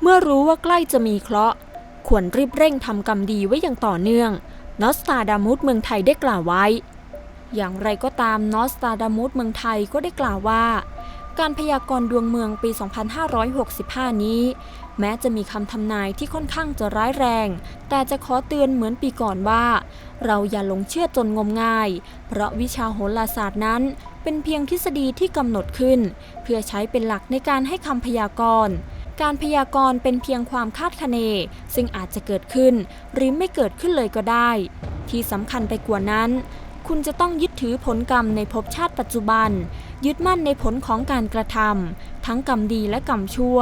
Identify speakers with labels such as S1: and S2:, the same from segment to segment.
S1: เมื่อรู้ว่าใกล้จะมีเคราะห์ ควรรีบเร่งทำกรรมดีไว้อย่างต่อเนื่อง นอสตาดามุสเมืองไทยได้กล่าวไว้ อย่างไรก็ตามนอสตาดามุสเมืองไทยก็ได้กล่าวว่า การพยากรณ์ดวงเมืองปี 2565 นี้ แม้จะมีคำทำนายที่ค่อนข้างจะร้ายแรง แต่จะขอเตือนเหมือนปีก่อนว่า เราอย่าหลงเชื่อจนงมงาย เพราะวิชาโหราศาสตร์นั้นเป็นเพียงทฤษฎีที่กำหนดขึ้น เพื่อใช้เป็นหลักในการให้คำพยากรณ์ การพยากรณ์เป็นเพียงความคาดคะเน ซึ่งอาจจะเกิดขึ้น หรือไม่เกิดขึ้นเลยก็ได้ ที่สำคัญไปกว่านั้น คุณจะต้องยึดถือผลกรรมในภพชาติปัจจุบัน ยึดมั่นในผลของการกระทำทั้งกรรมดีและกรรมชั่ว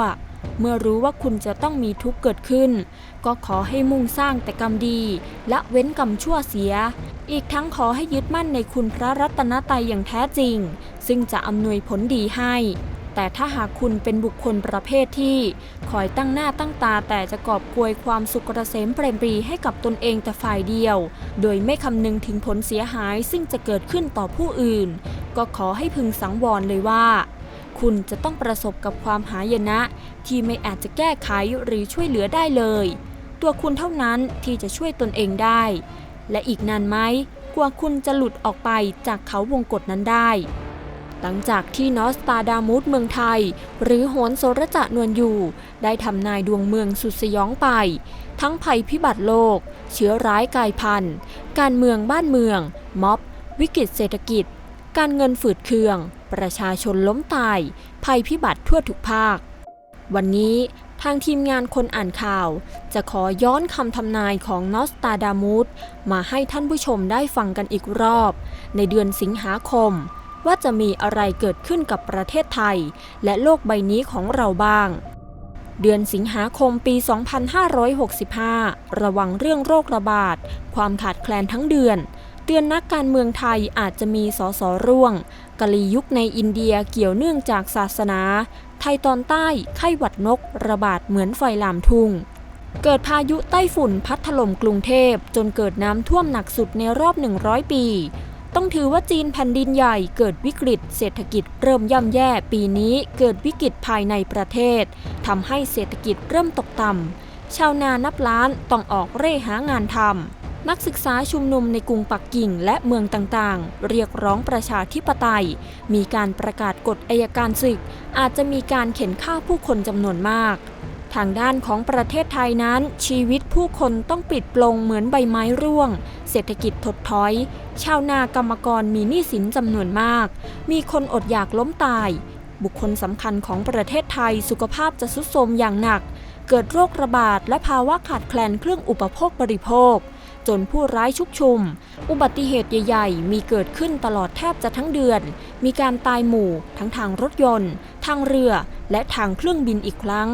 S1: เมื่อรู้ว่าคุณจะต้องมีทุกข์เกิดขึ้น ก็ขอให้มุ่งสร้างแต่กรรมดีและเว้นกรรมชั่วเสีย อีกทั้งขอให้ยึดมั่นในคุณพระรัตนตรัยอย่างแท้จริง ซึ่งจะอำนวยผลดีให้ แต่ถ้าหากคุณเป็นบุคคลประเภทที่ คอยตั้งหน้าตั้งตาแต่จะกอบกวยความสุขเกษมเปรมปรีให้กับตนเองแต่ฝ่ายเดียว โดยไม่คำนึงถึงผลเสียหายซึ่งจะเกิดขึ้นต่อผู้อื่น ก็ขอให้พึงสังวรเลยว่า คุณจะต้องประสบกับความหายนะ ที่ไม่อาจจะแก้ไขหรือช่วยเหลือได้เลย ตัวคุณเท่านั้นที่จะช่วยตนเองได้ และอีกนานไหมกว่าคุณจะหลุดออกไปจากเขาวงกฏนั้นได้ หลังจากที่นอสตาดามุสเมืองไทย หรือโหนโซรจะนวลอยู่ ได้ทำนายดวงเมืองสุดสยองไป ทั้งภัยพิบัติโลก เชื้อร้ายกายพันธุ์ การเมืองบ้านเมือง ม็อบ วิกฤตเศรษฐกิจ การเงินฝืดเคือง ประชาชนล้มตาย ภัยพิบัติทั่วทุกภาค วันนี้ทางทีมงานคนอ่านข่าว จะขอย้อนคำทำนายของนอสตาดามูสมาให้ท่านผู้ชมได้ฟังกันอีกรอบ ในเดือนสิงหาคม ว่าจะมีอะไรเกิดขึ้นกับประเทศไทย และโลกใบนี้ของเราบ้าง เดือนสิงหาคมปี 2565 ระวังเรื่องโรคระบาด ความขาดแคลนทั้งเดือน เตือนนักการเมืองไทยอาจจะมีสอสอร่วง กะลียุคในอินเดียเกี่ยวเนื่องจากศาสนา ไทยตอนใต้ไข้หวัดนก ระบาดเหมือนไฟลามทุ่งเกิดพายุไต้ฝุ่นพัดถล่มกรุงเทพจนเกิดน้ำท่วมหนักสุดในรอบ 100 ปี ต้องถือว่าจีนแผ่นดินใหญ่เกิดวิกฤต เศรษฐกิจเริ่มย่ำแย่ปีนี้เกิดวิกฤตภายในประเทศทำให้เศรษฐกิจเริ่มตกต่ำชาวนานับล้านต้องออกเร่หางานทำนักศึกษาชุมนุมในกรุงปักกิ่งและเมืองต่างๆ เรียกร้องประชาธิปไตย มีการประกาศกฎอายการศึก อาจจะมีการเข็นฆ่าผู้คนจำนวนมาก ทางด้านของประเทศไทยนั้น ชีวิตผู้คนต้องปิดปลงเหมือนใบไม้ร่วง เศรษฐกิจถดถอย ชาวนากรรมกรมีหนี้สินจำนวนมาก มีคนอดอยากล้มตาย บุคคลสำคัญของประเทศไทยสุขภาพจะทรุดโทรมอย่างหนัก เกิดโรคระบาดและภาวะขาดแคลนเครื่องอุปโภคบริโภค จนผู้ร้ายชุกชุม อุบัติเหตุใหญ่ๆ มีเกิดขึ้นตลอดแทบจะทั้งเดือน มีการตายหมู่ ทั้งทางรถยนต์ ทางเรือ และทางเครื่องบินอีกครั้ง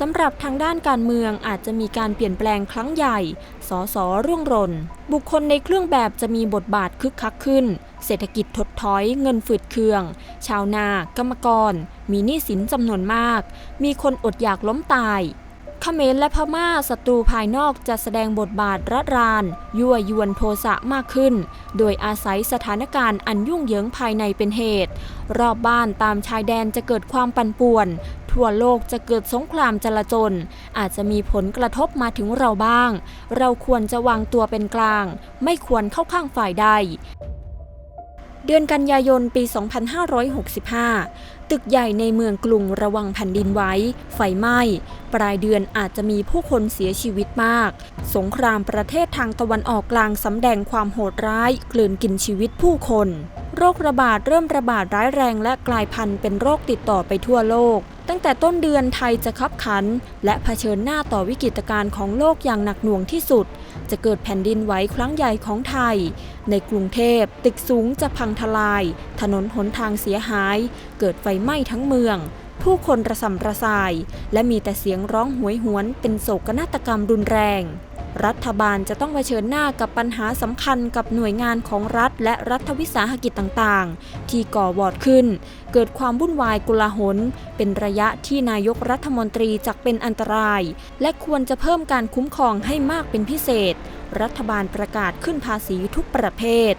S1: สำหรับทางด้านการเมืองอาจจะมีการเปลี่ยนแปลงครั้งใหญ่สอสอร่วงรน บุคคลในเครื่องแบบจะมีบทบาทคึกคักขึ้น เศรษฐกิจถดถอย เงินฝืดเคือง ชาวนา กรรมกร มีหนี้สินจำนวนมาก มีคนอดอยากล้มตายเขมรและพม่าศัตรูภายนอกจะแสดงบทบาทระราน ยั่วยวนโทสะมากขึ้น โดยอาศัยสถานการณ์อันยุ่งเหยิงภายในเป็นเหตุ รอบบ้านตามชายแดนจะเกิดความปั่นป่วน ทั่วโลกจะเกิดสงครามจลาจล อาจจะมีผลกระทบมาถึงเราบ้าง เราควรจะวางตัวเป็นกลาง ไม่ควรเข้าข้างฝ่ายใดเดือนกันยายนปี 2565 ตึกใหญ่ในเมืองกรุงระวังแผ่นดินไหวไฟไหม้ ปลายเดือนอาจจะมีผู้คนเสียชีวิตมาก สงครามประเทศทางตะวันออกกลางสำแดงความโหดร้ายกลืนกินชีวิตผู้คน โรคระบาดเริ่มระบาดร้ายแรงและกลายพันธุ์เป็นโรคติดต่อไปทั่วโลก ตั้งแต่ต้นเดือนไทยจะคับขัน และเผชิญหน้าต่อวิกฤตการณ์ของโลกอย่างหนักหน่วงที่สุด จะเกิดแผ่นดินไหวครั้งใหญ่ของไทย ในกรุงเทพ ตึกสูงจะพังทลาย ถนนหนทางเสียหาย เกิดไฟไหม้ทั้งเมือง ผู้คนระสำระสาย และมีแต่เสียงร้องหวยหวนเป็นโศกนาฏกรรมรุนแรง รัฐบาลจะต้องเผชิญหน้ากับปัญหาสำคัญกับหน่วยงานของรัฐและรัฐวิสาหกิจต่างๆ ที่ก่อวอดขึ้น เกิดความวุ่นวายกุลาหล เป็นระยะที่นายกรัฐมนตรีจักเป็นอันตราย และควรจะเพิ่มการคุ้มครองให้มากเป็นพิเศษ รัฐบาลประกาศขึ้นภาษีทุกประเภท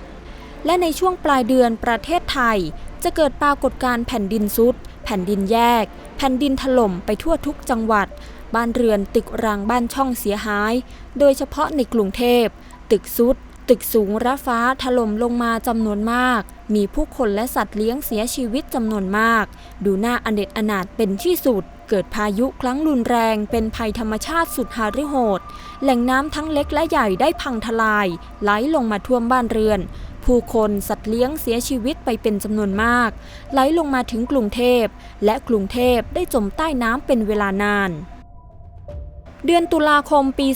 S1: และในช่วงปลายเดือนประเทศไทย จะเกิดปรากฏการณ์แผ่นดินซุดแผ่นดินแยก แผ่นดินถล่มไปทั่วทุกจังหวัด บ้านเรือนตึกรางบ้านช่องเสียหาย โดยเฉพาะในกรุงเทพ ตึกซุด ตึกสูงระฟ้าถล่มลงมาจำนวนมาก มีผู้คนและสัตว์เลี้ยงเสียชีวิตจำนวนมาก ดูน่าอเนจอนาถเป็นที่สุด เกิดพายุครั้งรุนแรงเป็นภัยธรรมชาติสุดหฤโหด แหล่งน้ำทั้งเล็กและใหญ่ได้พังทลาย ไหลลงมาท่วมบ้านเรือนผู้คนสัตว์เลี้ยงเสียชีวิตไปเป็นจำนวนมาก ไหลลงมาถึงกรุงเทพ และกรุงเทพได้จมใต้น้ำเป็นเวลานาน เดือนตุลาคมปี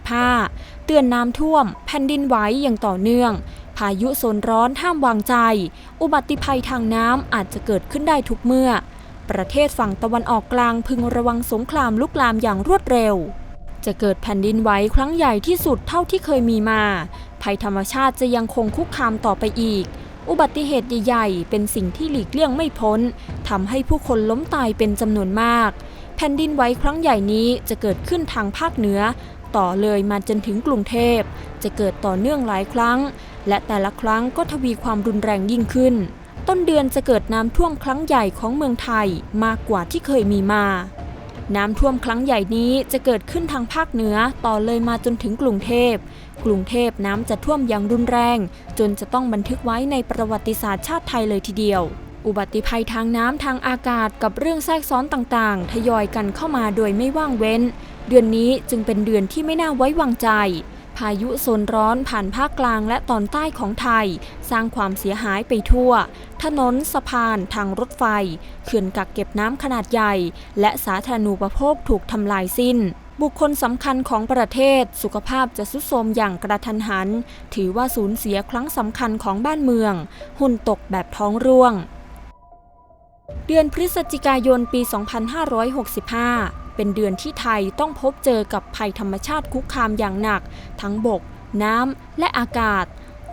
S1: 2565 เตือนน้ำท่วม แผ่นดินไหวอย่างต่อเนื่อง พายุโซนร้อนห้ามวางใจ อุบัติภัยทางน้ำอาจจะเกิดขึ้นได้ทุกเมื่อ ประเทศฝั่งตะวันออกกลางพึงระวังสงครามลุกลามอย่างรวดเร็ว จะเกิดแผ่นดินไหวครั้งใหญ่ที่สุดเท่าที่เคยมีมา ภัยธรรมชาติจะยังคงคุกคามต่อไปอีก อุบัติเหตุใหญ่ๆ เป็นสิ่งที่หลีกเลี่ยงไม่พ้นทำให้ผู้คนล้มตายเป็นจำนวนมาก แผ่นดินไหวครั้งใหญ่นี้จะเกิดขึ้นทางภาคเหนือ ต่อเลยมาจนถึงกรุงเทพ จะเกิดต่อเนื่องหลายครั้ง และแต่ละครั้งก็ทวีความรุนแรงยิ่งขึ้น ต้นเดือนจะเกิดน้ำท่วมครั้งใหญ่ของเมืองไทยมากกว่าที่เคยมีมา น้ำท่วมครั้งใหญ่นี้จะเกิดขึ้นทางภาคเหนือต่อเลยมาจนถึงกรุงเทพกรุงเทพน้ำจะท่วมอย่างรุนแรง จนจะต้องบันทึกไว้ในประวัติศาสตร์ชาติไทยเลยทีเดียว อุบัติภัยทางน้ำทางอากาศกับเรื่องแทรกซ้อนต่างๆ ทยอยกันเข้ามาโดยไม่ว่างเว้น เดือนนี้จึงเป็นเดือนที่ไม่น่าไว้วางใจ พายุโซนร้อนผ่านภาคกลางและตอนใต้ของไทย สร้างความเสียหายไปทั่ว ถนนสะพาน ทางรถไฟ เขื่อนกักเก็บน้ำขนาดใหญ่ และสาธารณูปโภคถูกทำลายสิ้นบุคคลสำคัญของประเทศสุขภาพจะสุดโทรมอย่างกระทันหัน ถือว่าสูญเสียครั้งสำคัญของบ้านเมือง หุ่นตกแบบท้องร่วง เดือนพฤศจิกายนปี 2565 เป็นเดือนที่ไทยต้องพบเจอกับภัยธรรมชาติคุกคามอย่างหนัก ทั้งบก น้ำ และอากาศ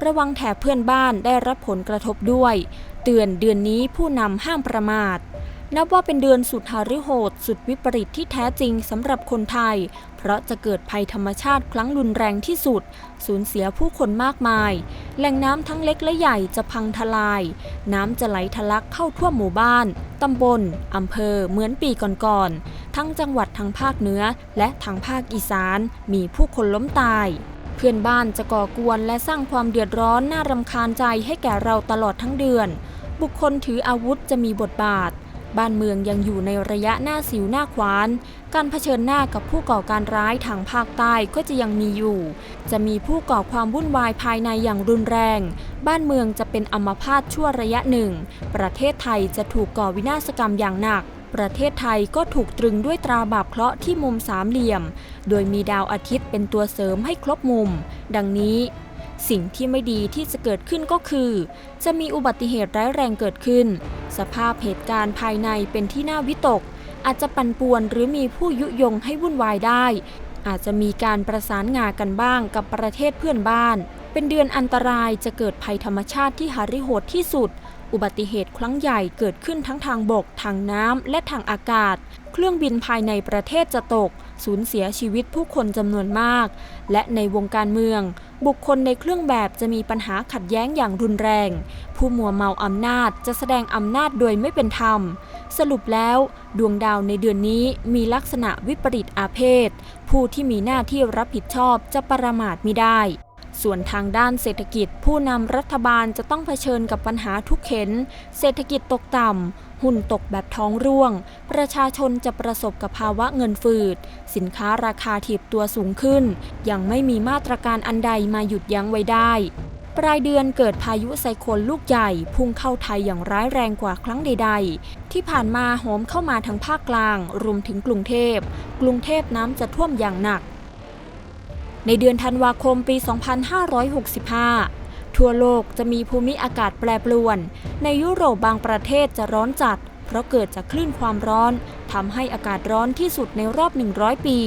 S1: ระวังแถบเพื่อนบ้านได้รับผลกระทบด้วย เตือนเดือนนี้ผู้นำห้ามประมาท นับว่าเป็นเดือนสุดหฤโหด สุดวิปริตที่แท้จริงสำหรับคนไทย เพราะจะเกิดภัยธรรมชาติครั้งรุนแรงที่สุด สูญเสียผู้คนมากมาย แหล่งน้ำทั้งเล็กและใหญ่จะพังทลาย น้ำจะไหลทะลักเข้าท่วมหมู่บ้าน ตำบลอำเภอ เหมือนปีก่อนๆ ทั้งจังหวัดทางภาคเหนือและทางภาคอีสาน มีผู้คนล้มตายเพื่อนบ้านจะก่อกวนและสร้างความเดือดร้อนน่ารำคาญใจให้แก่เราตลอดทั้งเดือน บุคคลถืออาวุธจะมีบทบาท บ้านเมืองยังอยู่ในระยะหน้าสิวหน้าขวาน การเผชิญหน้ากับผู้ก่อการร้ายทางภาคใต้ก็จะยังมีอยู่ จะมีผู้ก่อความวุ่นวายภายในอย่างรุนแรง บ้านเมืองจะเป็นอัมพาตชั่วระยะหนึ่ง ประเทศไทยจะถูกก่อวินาศกรรมอย่างหนัก ประเทศไทยก็ถูกตรึงด้วยตราบาปเคราะห์ที่มุมสามเหลี่ยม โดยมีดาวอาทิตย์เป็นตัวเสริมให้ครบมุม ดังนี้ สิ่งที่ไม่ดีที่จะเกิดขึ้นก็คือ จะมีอุบัติเหตุร้ายแรงเกิดขึ้น สภาพเหตุการณ์ภายในเป็นที่น่าวิตก อาจจะปั่นป่วนหรือมีผู้ยุยงให้วุ่นวายได้ อาจจะมีการประสานงากันบ้างกับประเทศเพื่อนบ้าน เป็นเดือนอันตรายจะเกิดภัยธรรมชาติที่หาริโหดที่สุด อุบัติเหตุครั้งใหญ่เกิดขึ้นทั้งทางบก ทางน้ำ และทางอากาศ เครื่องบินภายในประเทศจะตก สูญเสียชีวิตผู้คนจำนวนมาก และในวงการเมือง บุคคลในเครื่องแบบจะมีปัญหาขัดแย้งอย่างรุนแรง ผู้มัวเมาอำนาจจะแสดงอำนาจโดยไม่เป็นธรรม สรุปแล้ว ดวงดาวในเดือนนี้มีลักษณะวิปริตอาเพศ ผู้ที่มีหน้าที่รับผิดชอบจะประมาทไม่ได้ ส่วนทางด้านเศรษฐกิจ ผู้นำรัฐบาลจะต้องเผชิญกับปัญหาทุกเข็น เศรษฐกิจตกต่ำ หุ้นตกแบบท้องร่วง ประชาชนจะประสบกับภาวะเงินฝืด สินค้าราคาถีบตัวสูงขึ้น ยังไม่มีมาตรการอันใดมาหยุดยั้งไว้ได้ปลายเดือนเกิดพายุไซโคลนลูกใหญ่ พุ่งเข้าไทยอย่างร้ายแรงกว่าครั้งใด ๆ ที่ผ่านมาโหมเข้ามาทั้งภาคกลาง รวมถึงกรุงเทพ กรุงเทพน้ำจะท่วมอย่างหนัก ในเดือนธันวาคมปี 2565 ทั่วโลกจะมีภูมิอากาศแปรปรวน ในยุโรปบางประเทศจะร้อนจัด เพราะเกิดจากคลื่นความร้อนทำให้อากาศร้อนที่สุดในรอบ 100 ปี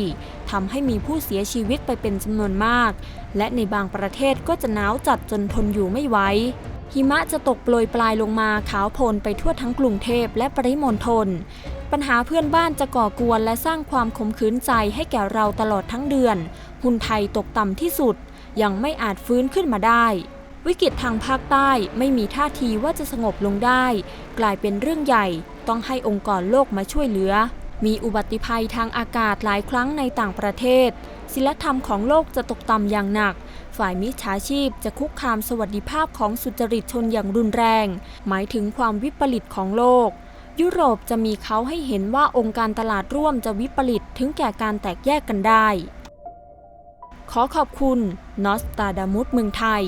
S1: ทำให้มีผู้เสียชีวิตไปเป็นจำนวนมาก และในบางประเทศก็จะหนาวจัดจนทนอยู่ไม่ไหวหิมะจะตกโปรยปลายลงมาขาวโพลนไปทั่วทั้งกรุงเทพและปริมณฑล ปัญหาเพื่อนบ้านจะก่อกวนและสร้างความขมขื่นใจให้แก่เราตลอดทั้งเดือน หุ้นไทยตกต่ำที่สุด ยังไม่อาจฟื้นขึ้นมาได้ วิกฤตทางภาคใต้ไม่มีท่าทีว่าจะสงบลงได้ กลายเป็นเรื่องใหญ่ ต้องให้องค์กรโลกมาช่วยเหลือ มีอุบัติภัยทางอากาศหลายครั้งในต่างประเทศศิลธรรมของโลกจะตกต่ำอย่างหนัก ฝ่ายมิจฉาชีพจะคุกคามสวัสดิภาพของสุจริตชนอย่างรุนแรง หมายถึงความวิปริตของโลก ยุโรปจะมีเขาให้เห็นว่าองค์การตลาดร่วมจะวิปริตถึงแก่การแตกแยกกันได้ ขอขอบคุณนอสตาดามุสเมืองไทย